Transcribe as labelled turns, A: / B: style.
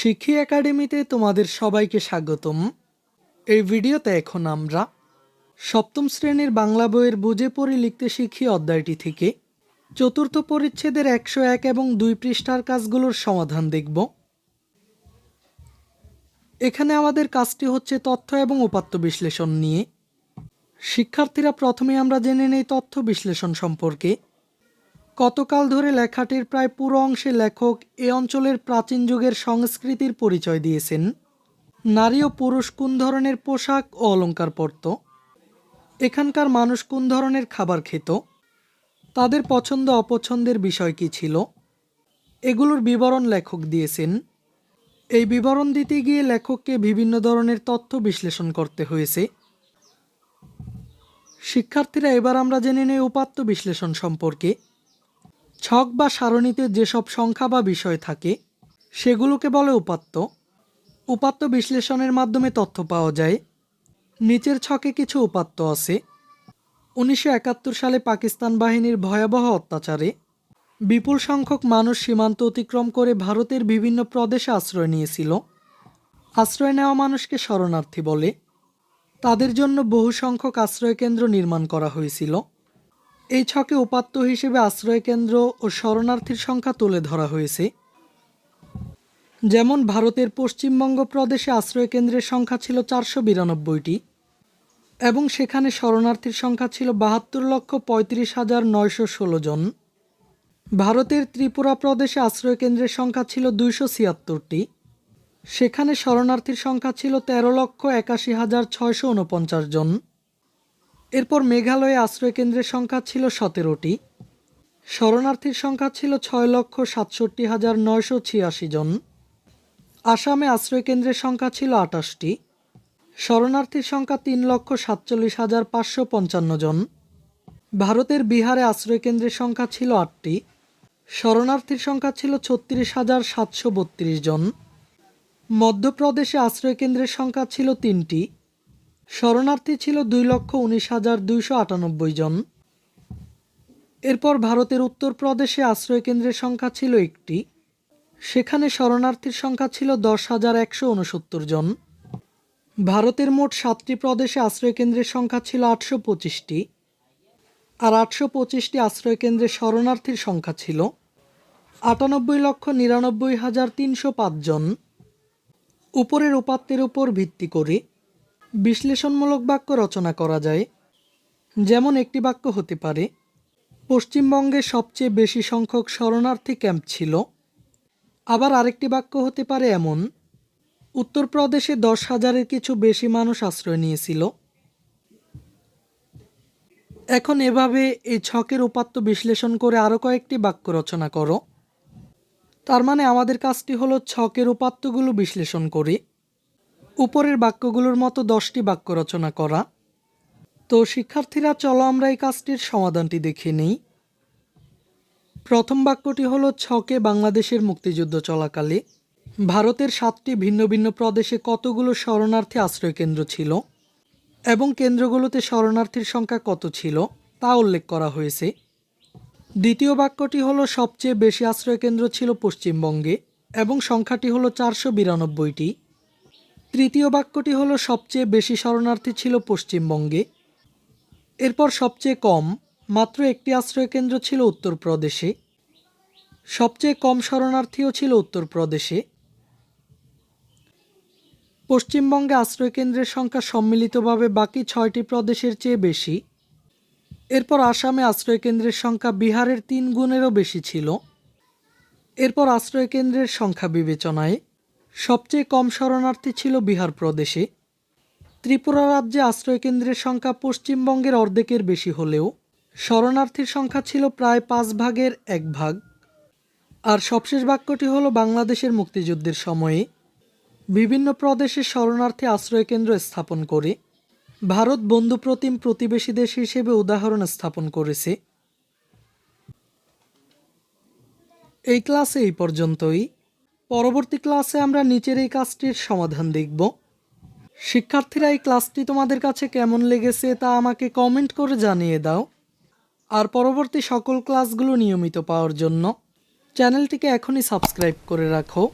A: শিক্ষী একাডেমিতে তোমাদের সবাইকে স্বাগতম। এই ভিডিওতে এখন আমরা সপ্তম শ্রেণির বাংলা বইয়ের বুঝে পড়ি লিখতে শিখি অধ্যায়টি থেকে। চতুর্থ পরিচ্ছেদের একশো এক এবং দুই পৃষ্ঠার কাজগুলোর সমাধান দেখব। এখানে আমাদের কাজটি হচ্ছে তথ্য এবং উপাত্ত বিশ্লেষণ নিয়ে। শিক্ষার্থীরা প্রথমে আমরা জেনে নেই তথ্য বিশ্লেষণ সম্পর্কে। কতকাল ধরে লেখাটির প্রায় পুরো অংশে লেখক এ অঞ্চলের প্রাচীন যুগের সংস্কৃতির পরিচয় দিয়েছেন। নারী ও পুরুষ কোন ধরনের পোশাক ও অলংকার পরত? এখানকার মানুষ কোন ধরনের খাবার খেত? তাদের পছন্দ অপছন্দের বিষয় কী ছিল? এগুলোর বিবরণ লেখক দিয়েছেন। এই বিবরণ দিতে গিয়ে লেখককে বিভিন্ন ধরনের তথ্য বিশ্লেষণ করতে হয়েছে। শিক্ষার্থীরা এবার আমরা জেনে নেই উপাত্ত বিশ্লেষণ সম্পর্কে। ছক বা সারণীতে যেসব সংখ্যা বা বিষয় থাকে, সেগুলোকে বলে উপাত্ত। উপাত্ত বিশ্লেষণের মাধ্যমে তথ্য পাওয়া যায়। নিচের ছকে কিছু উপাত্ত আছে। উনিশশো একাত্তর সালে পাকিস্তান বাহিনীর ভয়াবহ অত্যাচারে বিপুল সংখ্যক মানুষ সীমান্ত অতিক্রম করে ভারতের বিভিন্ন প্রদেশে আশ্রয় নিয়েছিল। আশ্রয় নেওয়া মানুষকে শরণার্থী বলে। তাদের জন্য বহু সংখ্যক আশ্রয়কেন্দ্র নির্মাণ করা হয়েছিল। এই ছকে উপাত্ত হিসেবে আশ্রয়কেন্দ্র ও শরণার্থীর সংখ্যা তুলে ধরা হয়েছে। যেমন ভারতের পশ্চিমবঙ্গ প্রদেশে আশ্রয়কেন্দ্রের সংখ্যা ছিল চারশো বিরানব্বইটি এবং সেখানে শরণার্থীর সংখ্যা ছিল বাহাত্তর লক্ষ পঁয়ত্রিশ হাজার নয়শো ষোলো জন। ভারতের ত্রিপুরা প্রদেশে আশ্রয়কেন্দ্রের সংখ্যা ছিল দুইশো ছিয়াত্তরটি। সেখানে শরণার্থীর সংখ্যা ছিল তেরো লক্ষ একাশি হাজার ছয়শো উনপঞ্চাশ জন। এরপর মেঘালয়ে আশ্রয়কেন্দ্রের সংখ্যা ছিল সতেরোটি। শরণার্থীর সংখ্যা ছিল ছয় লক্ষ সাতষট্টি হাজার নয়শো ছিয়াশি জন। আসামে আশ্রয়কেন্দ্রের সংখ্যা ছিল আটাশটি। শরণার্থীর সংখ্যা তিন লক্ষ সাতচল্লিশ হাজার পাঁচশো পঞ্চান্ন জন। ভারতের বিহারে আশ্রয়কেন্দ্রের সংখ্যা ছিল আটটি। শরণার্থীর সংখ্যা ছিল ছত্রিশ হাজার সাতশো বত্রিশ জন। মধ্যপ্রদেশে আশ্রয়কেন্দ্রের সংখ্যা ছিল তিনটি। শরণার্থী ছিল দুই লক্ষ উনিশ হাজার দুইশো আটানব্বই জন। এরপর ভারতের উত্তরপ্রদেশে আশ্রয়কেন্দ্রের সংখ্যা ছিল একটি। সেখানে শরণার্থীর সংখ্যা ছিল দশ হাজার একশো উনসত্তর জন। ভারতের মোট সাতটি প্রদেশে আশ্রয়কেন্দ্রের সংখ্যা ছিল আটশো পঁচিশটি। আর আটশো পঁচিশটি আশ্রয়কেন্দ্রে শরণার্থীর সংখ্যা ছিল আটানব্বই লক্ষ নিরানব্বই হাজার তিনশো পাঁচজন উপরের উপাত্তের উপর ভিত্তি করে বিশ্লেষণমূলক বাক্য রচনা করা যায়, যেমন একটি বাক্য হতে পারে, পশ্চিমবঙ্গে সবচেয়ে বেশি সংখ্যক শরণার্থী ক্যাম্প ছিল। আবার আরেকটি বাক্য হতে পারে এমন, উত্তরপ্রদেশে দশ হাজারের কিছু বেশি মানুষ আশ্রয় নিয়েছিল। এখন এভাবে এই ছকের উপাত্ত বিশ্লেষণ করে আরও কয়েকটি বাক্য রচনা করো। তার মানে আমাদের কাজটি হলো ছকের উপাত্তগুলো বিশ্লেষণ করে। উপরের বাক্যগুলোর মতো দশটি বাক্য রচনা করা। তো শিক্ষার্থীরা, চলো আমরা এই কাজটির সমাধানটি দেখে নিই। প্রথম বাক্যটি হলো, ছকে বাংলাদেশের মুক্তিযুদ্ধ চলাকালে ভারতের সাতটি ভিন্ন ভিন্ন প্রদেশে কতগুলো শরণার্থী আশ্রয়কেন্দ্র ছিল এবং কেন্দ্রগুলোতে শরণার্থীর সংখ্যা কত ছিল তা উল্লেখ করা হয়েছে। দ্বিতীয় বাক্যটি হলো, সবচেয়ে বেশি আশ্রয়কেন্দ্র ছিল পশ্চিমবঙ্গে এবং সংখ্যাটি হলো চারশো বিরানব্বইটি। তৃতীয় বাক্যটি হলো, সবচেয়ে বেশি শরণার্থী ছিল পশ্চিমবঙ্গে। এরপর সবচেয়ে কম, মাত্র একটি আশ্রয়কেন্দ্র ছিল উত্তরপ্রদেশে। সবচেয়ে কম শরণার্থীও ছিল উত্তরপ্রদেশে। পশ্চিমবঙ্গে আশ্রয়কেন্দ্রের সংখ্যা সম্মিলিতভাবে বাকি ছয়টি প্রদেশের চেয়ে বেশি। এরপর আসামে আশ্রয়কেন্দ্রের সংখ্যা বিহারের তিন গুণেরও বেশি ছিল। এরপর আশ্রয়কেন্দ্রের সংখ্যা বিবেচনায় সবচেয়ে কম শরণার্থী ছিল বিহার প্রদেশে। ত্রিপুরা রাজ্যে আশ্রয়কেন্দ্রের সংখ্যা পশ্চিমবঙ্গের অর্ধেকের বেশি হলেও শরণার্থীর সংখ্যা ছিল প্রায় পাঁচ ভাগের এক ভাগ। আর সবশেষ বাক্যটি হলো বাংলাদেশের মুক্তিযুদ্ধের সময়ে। বিভিন্ন প্রদেশে শরণার্থী আশ্রয়কেন্দ্র স্থাপন করে, ভারত বন্ধুপ্রতিম প্রতিবেশী দেশ হিসেবে উদাহরণ স্থাপন করেছে। এই ক্লাসে এই পর্যন্তই। পরবর্তী ক্লাসে আমরা নিচের এই কাজটির সমাধান দেখব। শিক্ষার্থীরা, এই ক্লাসটি তোমাদের কাছে কেমন লেগেছে তা আমাকে কমেন্ট করে জানিয়ে দাও। আর পরবর্তী সকল ক্লাসগুলো নিয়মিত পাওয়ার জন্য চ্যানেলটিকে এখনই সাবস্ক্রাইব করে রাখো।